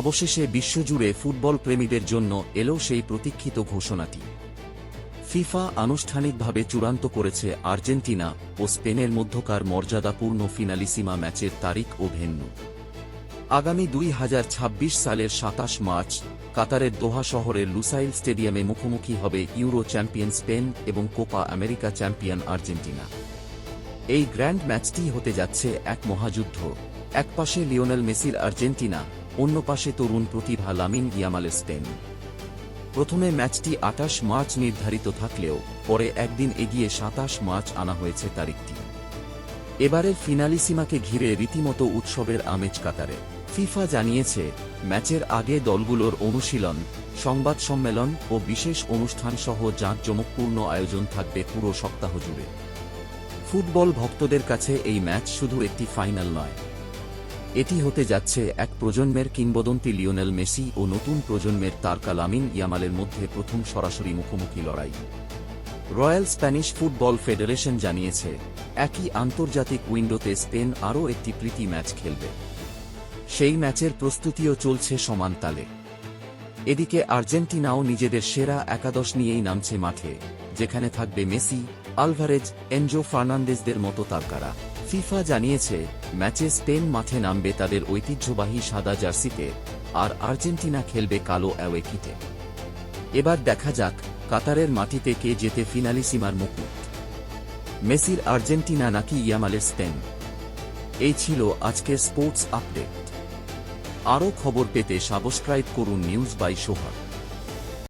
অবশেষে বিশ্বজুড়ে ফুটবল প্রেমীদের জন্য এলো সেই প্রতীক্ষিত ঘোষণাটি। ফিফা আনুষ্ঠানিকভাবে চূড়ান্ত করেছে আর্জেন্টিনা ও স্পেনের মধ্যকার মর্যাদাপূর্ণ ফিনালিসিমা ম্যাচের তারিখ ও ভেন্যু। আগামী দুই হাজার ছাব্বিশ সালের সাতাশ মার্চ, কাতারের দোহা শহরের লুসাইল স্টেডিয়ামে মুখোমুখি হবে ইউরো চ্যাম্পিয়ন স্পেন এবং কোপা আমেরিকা চ্যাম্পিয়ন আর্জেন্টিনা। এই গ্র্যান্ড ম্যাচটি হতে যাচ্ছে এক মহাযুদ্ধ। একপাশে লিওনেল মেসির আর্জেন্টিনা অন্য পাশে তরুণ প্রতিভা লামিন ইয়ামালের স্পেন প্রথমে ম্যাচটি আটাশ মার্চ নির্ধারিত থাকলেও পরে একদিন এগিয়ে সাতাশ মার্চ আনা হয়েছে তারিখটি। এবারের ফিনালিসিমাকে ঘিরে রীতিমতো উৎসবের আমেজ কাতারে। ফিফা জানিয়েছে, ম্যাচের আগে দলগুলোর অনুশীলন, সংবাদ সম্মেলন ও বিশেষ অনুষ্ঠান সহ জাঁকজমকপূর্ণ আয়োজন থাকবে পুরো সপ্তাহ জুড়ে। ফুটবল ভক্তদের কাছে এই ম্যাচ শুধু একটি ফাইনাল নয় এটি হতে যাচ্ছে এক প্রজন্মের কিংবদন্তি লিওনেল মেসি ও নতুন প্রজন্মের তারকা লামিন ইয়ামালের মধ্যে প্রথম সরাসরি মুখোমুখি লড়াই। রয়্যাল স্প্যানিশ ফুটবল ফেডারেশন জানিয়েছে, একই আন্তর্জাতিক উইন্ডোতে স্পেন আরও একটি প্রীতি ম্যাচ খেলবে। সেই ম্যাচের প্রস্তুতিও চলছে সমান তালে। এদিকে আর্জেন্টিনাও নিজেদের সেরা একাদশ নিয়েই নামছে মাঠে, যেখানে থাকবে মেসি আলভারেজ, এনজো ফার্নান্দেজদের মতো তারকারা ফিফা জানিয়েছে, ম্যাচে স্পেন মাঠে নামবে তাদের ঐতিহ্যবাহী সাদা জার্সিতে, আর আর্জেন্টিনা খেলবে কালো অ্যাওয়ে কিটে এবার দেখা যাক, কাতারের মাটিতে কে যেতে ফিনালিসিমার মুকুট। মেসির আর্জেন্টিনা নাকি ইয়ামালের স্পেন? এই ছিল আজকের স্পোর্টস আপডেট। আরও খবর পেতে সাবস্ক্রাইব করুন নিউজ বাই সোহাগ।